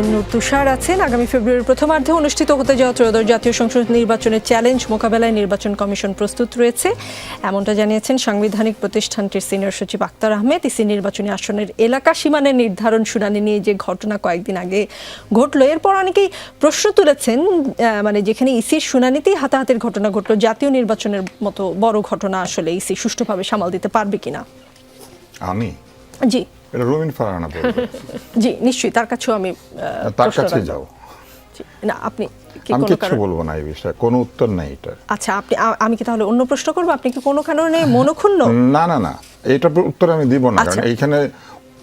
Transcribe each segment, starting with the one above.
আব্দুল তুষার আছেন। আগামী ফেব্রুয়ারির প্রথমার্ধে অনুষ্ঠিত হতে যাওয়া ত্রয়োদশ জাতীয় সংসদ নির্বাচনের চ্যালেঞ্জ মোকাবেলায় নির্বাচন কমিশন প্রস্তুত রয়েছে। এমনটা জানিয়েছেন সাংবিধানিক প্রতিষ্ঠানটির সিনিয়র সচিব আক্তার আহমেদ। ইসি নির্বাচনী আসনের এলাকা সীমানের নির্ধারণ শুনানি নিয়ে যে ঘটনা কয়েকদিন আগে ঘটলো এরপর অনেকেই প্রশ্ন তুলেছেন মানে যেখানে ইসির শুনানিতেই হাতাহাতির ঘটনা ঘটলো জাতীয় নির্বাচনের মতো বড় ঘটনা আসলে ইসি সুষ্ঠুভাবে সামাল দিতে পারবে কিনা? আমি? জি। এটা রবিন ফারহানা বলবে। জি নিশ্চয়ই তার কাছেও আমি তার কাছে। যাও। না আপনি আমি কিছু বলব না এই বিষয়ে কোনো উত্তর নাই এটা আচ্ছা আপনি আমি কি তাহলে অন্য প্রশ্ন করব? আপনি কি কোনো কারণে মনক্ষুণ্ণ? না না না এটা উত্তর আমি দিব না আচ্ছা। কারণ এইখানে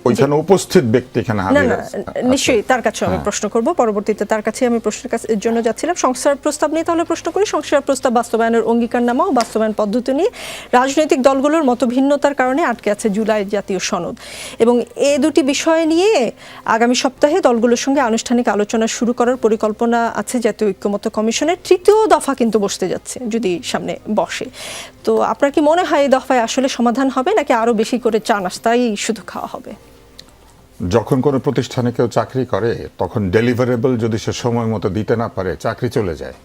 ওইখানে উপস্থিত ব্যক্তি এখানে না না নিশ্চয়ই তার কাছে আমি হ্যাঁ। প্রশ্ন করব। পরবর্তীতে তার কাছে আমি প্রশ্নের কাছে এর জন্য যাচ্ছিলাম। সংস্কার প্রস্তাব নিয়ে তাহলে প্রশ্ন করি। সংস্কার প্রস্তাব বাস্তবায়নের অঙ্গীকারনামা ও বাস্তবায়ন পদ্ধতি নিয়ে রাজনৈতিক দলগুলোর মতো ভিন্নতার কারণে আটকে আছে জুলাই জাতীয় সনদ। এবং এ দুটি বিষয় নিয়ে আগামী সপ্তাহে দলগুলোর সঙ্গে আনুষ্ঠানিক আলোচনা শুরু করার পরিকল্পনা আছে জাতীয় ঐক্যমত্য কমিশনের। তৃতীয় দফা কিন্তু বসতে যাচ্ছে যদি সামনে বসে। তো আপনার কি মনে হয় এই দফায় আসলে সমাধান হবে নাকি আরও বেশি করে চা নাস্তাই শুধু খাওয়া হবে। যখন কোনো প্রতিষ্ঠানে কেউ চাকরি করে, তখন ডেলিভারেবল যদি সে সময় মতো দিতে না পারে, চাকরি চলে যায়।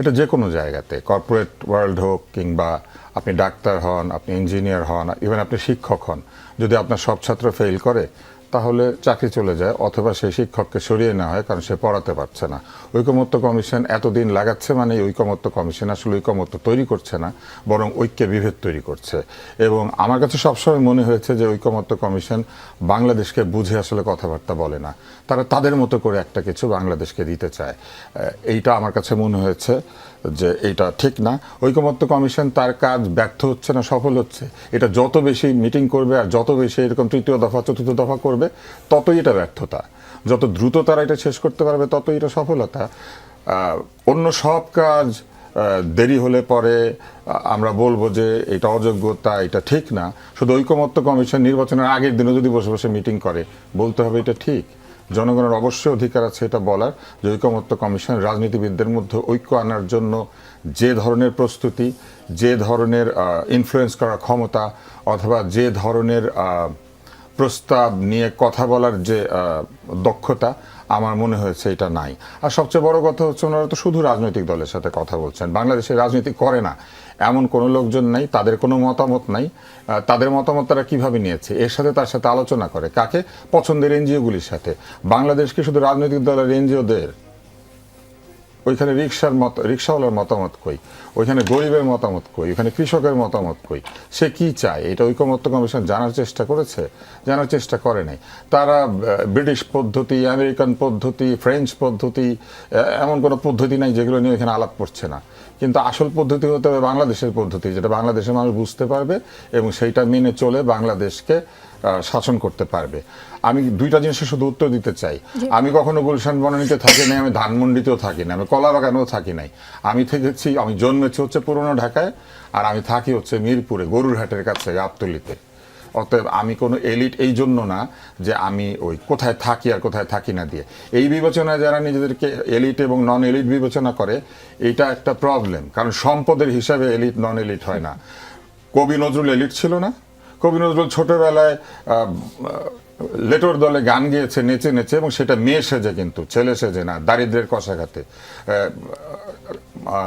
এটা যে কোনো জায়গাতে কর্পোরেট ওয়ার্ল্ড হোক কিংবা আপনি ডাক্তার হন, আপনি ইঞ্জিনিয়ার হন ইভেন আপনি শিক্ষক হন, যদি আপনার সব ছাত্র ফেল করে তাহলে চাকরি চলে যায় অথবা সেই শিক্ষককে সরিয়ে নেওয়া হয়, কারণ সে পড়াতে পারছে না। ঐকমত্য কমিশন এতদিন লাগাচ্ছে মানে ঐকমত্য কমিশন আসলে ঐকমত্য তৈরি করছে না, বরং ঐক্যে বিভেদ তৈরি করছে। এবং আমার কাছে সবসময় মনে হয়েছে যে ঐকমত্য কমিশন বাংলাদেশকে বুঝে আসলে কথাবার্তা বলে না। তারা তাদের মতো করে একটা কিছু বাংলাদেশকে দিতে চায়। এইটা আমার কাছে মনে হয়েছে। যে এটা ঠিক না। ঐকমত্য কমিশন তার কাজ ব্যর্থ হচ্ছে না, সফল হচ্ছে। এটা যত বেশি মিটিং করবে আর যত বেশি এরকম তৃতীয় দফা, চতুর্থ দফা করবে, ততই এটা ব্যর্থতা। যত দ্রুত তারা এটা শেষ করতে পারবে, ততই এটা সফলতা। অন্য সব কাজ দেরি হলে পরে আমরা বলব যে এটা অযোগ্যতা, এটা ঠিক না। শুধু ঐকমত্য কমিশন নির্বাচনের আগের দিনও যদি বসে বসে মিটিং করে, বলতে হবে এটা ঠিক। জনগণের অবশ্যই অধিকার আছে এটা বলার যে ঐকমত্য কমিশন রাজনীতিবিদদের মধ্যে ঐক্য আনার জন্য যে ধরনের প্রস্তুতি, যে ধরনের ইনফ্লুয়েন্স করার ক্ষমতা অথবা যে ধরনের প্রস্তাব নিয়ে কথা বলার যে দক্ষতা আমার মনে হয়েছে এটা নাই। আর সবচেয়ে বড় কথা হচ্ছে ওনারা তো শুধু রাজনৈতিক দলের সাথে কথা বলছেন। বাংলাদেশে রাজনীতি করে না। এমন কোনো লোকজন নাই, তাদের কোনো মতামত নাই। তাদের মতামত তারা কীভাবে নিয়েছে? এর সাথে তার সাথে আলোচনা করে। কাকে? পছন্দের এনজিওগুলির সাথে। বাংলাদেশকে শুধু রাজনৈতিক দলের এনজিওদের? ওইখানে রিক্সার মত রিক্সাওয়ালার মতামত কই? ওইখানে গরিবের মতামত কই? ওইখানে কৃষকের মতামত কই? সে কি চায়? এটা ঐকমত্য কমিশন জানার চেষ্টা করেছে, জানার চেষ্টা করে নাই। তারা ব্রিটিশ পদ্ধতি, আমেরিকান পদ্ধতি, ফ্রেঞ্চ পদ্ধতি এমন কোনো পদ্ধতি নাই যেগুলো নিয়ে এখানে আলাপ করছে না। কিন্তু আসল পদ্ধতি হতে হবে বাংলাদেশের পদ্ধতি, যেটা বাংলাদেশের মানুষ বুঝতে পারবে এবং সেইটা মেনে চলে বাংলাদেশকে শাসন করতে পারবে। আমি দুইটা জিনিসের শুধু উত্তর দিতে চাই। আমি কখনো গুলশান বনানীতে থাকি নাই আমি ধানমন্ডিতেও থাকি না আমি কলা বাগানেও থাকি নাই। আমি থেকেছি আমি জন্মেছি হচ্ছে পুরনো ঢাকায় আর আমি থাকি হচ্ছে মিরপুরে গরুরহাটের কাছে গাবতলিতে অতএব আমি কোনো এলিট এই জন্য না যে আমি ওই কোথায় থাকি আর কোথায় থাকি না দিয়ে। এই বিবেচনায় যারা নিজেদেরকে এলিট এবং নন এলিট বিবেচনা করে এটা একটা প্রবলেম কারণ সম্পদের হিসাবে এলিট নন এলিট হয় না। কবি নজরুল এলিট ছিল না? কবি নজরুল ছোটবেলায় লেটোর দলে গান গিয়েছে, নেচে নেচে, এবং সেটা মেয়ে সেজে কিন্তু, ছেলে সেজে না, দারিদ্রের কষাঘাতে।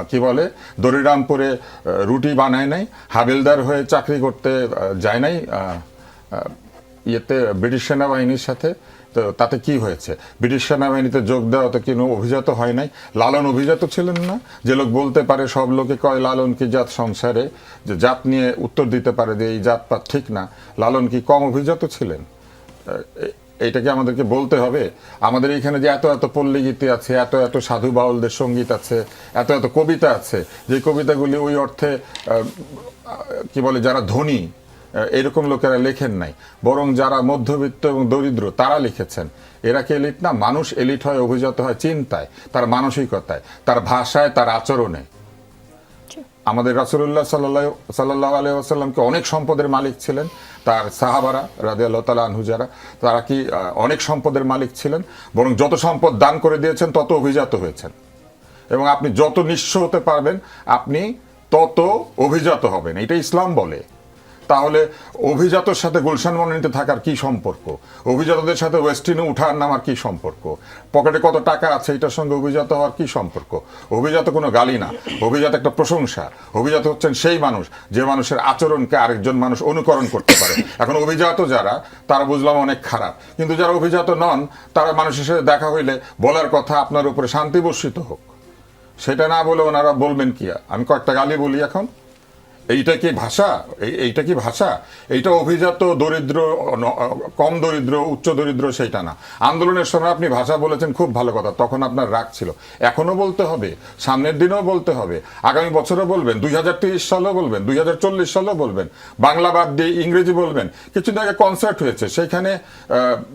কি বলে দরিরামপুরে রুটি বানায় নাই, হাবিলদার হয়ে চাকরি করতে যায় নাই ইয়েতে ব্রিটিশ সেনাবাহিনীর সাথে, তো তাতে কি হয়েছে? ব্রিটিশ সেনাবাহিনীতে যোগ দেওয়া তো কোনো অভিজাত হয় নাই? লালন অভিজাত ছিলেন না। যে লোক বলতে পারে সব লোকে কয়, লালন কি জাত সংসারে? যে জাত নিয়ে উত্তর দিতে পারে যে এই জাত জাতপাত ঠিক না। লালন কি কম অভিজাত ছিলেন? এ- এইটাকে আমাদেরকে বলতে হবে? আমাদের এখানে যে এত এত পল্লীগীতি আছে, এত এত সাধু বাউলদের সংগীত আছে, এত এত কবিতা আছে, যে কবিতাগুলি ওই অর্থে কি বলে, যারা ধনী এরকম লোকেরা লেখেন নাই। বরং যারা মধ্যবিত্ত এবং দরিদ্র তারা লিখেছেন এরা কি এলিট না? মানুষ এলিট হয় অভিজাত হয় চিন্তায় তার মানসিকতায় তার ভাষায় তার আচরণে। আমাদের রাসুল্লাহ সাল্লাহ সাল্লাহ আলাইসাল্লামকে অনেক সম্পদের মালিক ছিলেন। তার সাহাবারা রাজি আল্লাহ তালা আনহু তারা কি অনেক সম্পদের মালিক ছিলেন। বরং যত সম্পদ দান করে দিয়েছেন তত অভিজাত হয়েছেন। এবং আপনি যত নিঃস্ব হতে পারবেন আপনি তত অভিজাত হবেন। এটা ইসলাম বলে। তাহলে অভিজাতর সাথে গুলশান মনোনীতে থাকার কি সম্পর্ক? অভিজাতদের সাথে ওয়েস্টিনে উঠার নামার কি সম্পর্ক? পকেটে কত টাকা আছে এটার সঙ্গে অভিজাত হওয়ার কি সম্পর্ক? অভিজাত কোনো গালি না। অভিজাত একটা প্রশংসা। অভিজাত হচ্ছেন সেই মানুষ, যে মানুষের আচরণকে আরেকজন মানুষ অনুকরণ করতে পারে। এখন অভিজাত যারা, তারা বুঝলাম অনেক খারাপ। কিন্তু যারা অভিজাত নন, তারা মানুষের সাথে দেখা হইলে বলার কথা আপনার উপরে শান্তি বর্ষিত হোক। সেটা না বলে ওনারা বলবেন কি? আমি কয়েকটা গালি বলি এখন। এইটা কি ভাষা? এই- এইটা কি ভাষা? এইটা অভিজাত দরিদ্র কম দরিদ্র, উচ্চ দরিদ্র সেইটা না। আন্দোলনের সময় আপনি ভাষা বলেছেন, খুব ভালো কথা। তখন আপনার রাগ ছিল। এখনও বলতে হবে, সামনের দিনেও বলতে হবে। আগামী বছরও বলবেন, দুই হাজার তিরিশ সালেও বলবেন, দুই হাজার চল্লিশ সালেও বলবেন, বাংলা বাদ দিয়ে ইংরেজি বলবেন। কিছুদিন আগে কনসার্ট হয়েছে সেখানে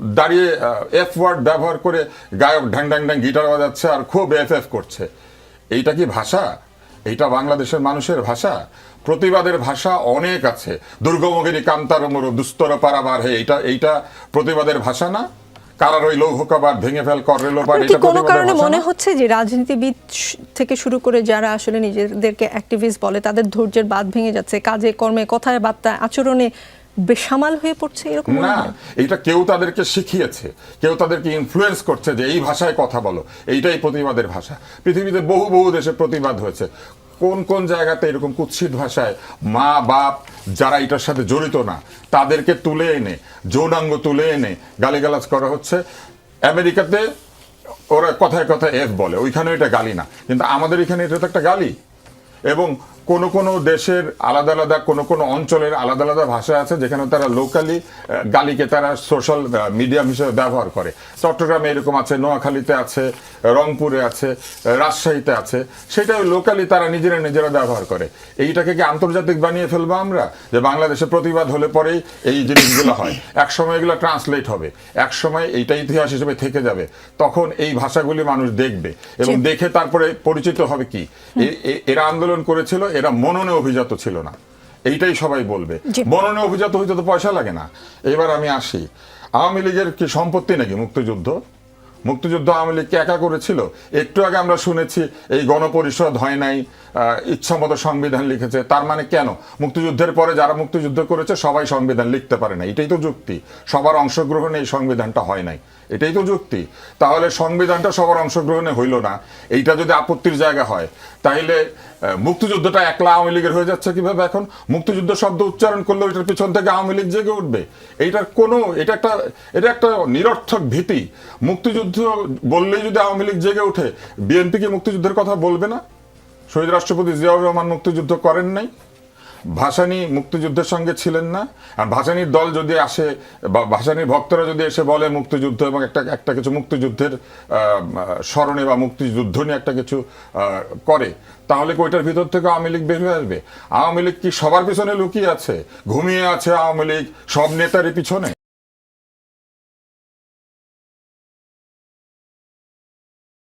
দাঁড়িয়ে এফ ওয়ার্ড ব্যবহার করে গায়ক ঢ্যাং ঢ্যাং ঢ্যাং গিটার বাজাচ্ছে আর খুব এফ এফ করছে। এইটা কি ভাষা? এইটা বাংলাদেশের মানুষের ভাষা? প্রতিবাদের ভাষা অনেক আছে। দুর্গমগিরি কান্তার মরু দুস্তর পারাবার হে এটা এইটা প্রতিবাদের ভাষা না? কারার ওই লৌহকাবার ভেঙে ফেল কর রেলোবার এটা কোনো কারণে মনে হচ্ছে যে রাজনীতিবিদ থেকে শুরু করে যারা আসলে নিজেদেরকে অ্যাক্টিভিস্ট বলে তাদের ধৈর্যের বাঁধ ভেঙে যাচ্ছে কাজে কর্মে কথায় বার্তায় আচরণে বেসামাল হয়ে পড়ছে এরকম না এটা কেউ তাদেরকে শিখিয়েছে কেউ তাদেরকে ইনফ্লুয়েন্স করছে যে এই ভাষায় কথা বলো এইটাই প্রতিবাদের ভাষা। পৃথিবীতে বহু বহু দেশে প্রতিবাদ হয়েছে। কোন কোন জায়গাতে এরকম কুৎসিত ভাষায় মা বাপ যারা এটার সাথে জড়িত না তাদেরকে তুলে এনে যৌনাঙ্গ তুলে এনে গালিগালাজ করা হচ্ছে। আমেরিকাতে ওরা কথায় কথায় এফ বলে ওইখানে এটা গালি না। কিন্তু আমাদের এখানে এটা তো একটা গালি। এবং কোন কোন দেশের আলাদা আলাদা কোন কোন অঞ্চলের আলাদা আলাদা ভাষা আছে যেখানে তারা লোকালি গালিকে তারা সোশ্যাল মিডিয়াম হিসেবে ব্যবহার করে। চট্টগ্রামে এরকম আছে নোয়াখালীতে আছে রংপুরে আছে রাজশাহীতে আছে। সেটা লোকালি তারা নিজেরা নিজেরা ব্যবহার করে। এইটাকে কি আন্তর্জাতিক বানিয়ে ফেলব আমরা? যে বাংলাদেশে প্রতিবাদ হলে পরেই এই জিনিসগুলো হয়। এক সময় এগুলো ট্রান্সলেট হবে। এক সময় এইটা ইতিহাস হিসেবে থেকে যাবে। তখন এই ভাষাগুলি মানুষ দেখবে। এবং দেখে তারপরে পরিচিত হবে কি? এরা আন্দোলন করেছিল এরা মননে অভিজাত ছিল না। এইটাই সবাই বলবে। মননে অভিজাত হইতে তো পয়সা লাগে না। এবার আমি আসি। আওয়ামী লীগের কি সম্পত্তি নাকি মুক্তিযুদ্ধ? মুক্তিযুদ্ধ আওয়ামী লীগকে একা করেছিল? একটু আগে আমরা শুনেছি, এই গণপরিষদ হয় নাই ইচ্ছামতো সংবিধান লিখেছে। তার মানে কেন? মুক্তিযুদ্ধের পরে যারা মুক্তিযুদ্ধ করেছে, সবাই সংবিধান লিখতে পারে না এটাই তো যুক্তি। সবার অংশগ্রহণে এই সংবিধানটা হয় নাই। এটাই তো যুক্তি। তাহলে সংবিধানটা সবার অংশগ্রহণে হইল না। এইটা যদি আপত্তির জায়গা হয় তাহলে মুক্তিযুদ্ধটা একলা আওয়ামী লীগের হয়ে যাচ্ছে কীভাবে এখন? মুক্তিযুদ্ধ শব্দ উচ্চারণ করলে ওইটার পিছন থেকে আওয়ামী লীগ জেগে উঠবে। এইটার কোনো এটা একটা এটা একটা নিরর্থক ভীতি। মুক্তিযুদ্ধ বললেই যদি আওয়ামী লীগ জেগে ওঠে, বিএনপি কি মুক্তিযুদ্ধের কথা বলবে না? শহীদ রাষ্ট্রপতি জিয়াউর রহমান মুক্তিযুদ্ধ করেন নাই? ভাসানী মুক্তিযুদ্ধের সঙ্গে ছিলেন না? আর ভাসানীর দল যদি আসে, বা ভাসানীর ভক্তরা যদি এসে বলে মুক্তিযুদ্ধ এবং একটা একটা কিছু মুক্তিযুদ্ধের স্মরণে বা মুক্তিযুদ্ধ নিয়ে একটা কিছু করে, তাহলে কি ওইটার ভিতর থেকে আওয়ামী লীগ বের হয়ে আসবে? আওয়ামী লীগ কি সবার পিছনে লুকিয়ে আছে? ঘুমিয়ে আছে আওয়ামী লীগ? সব নেতারই পিছনে?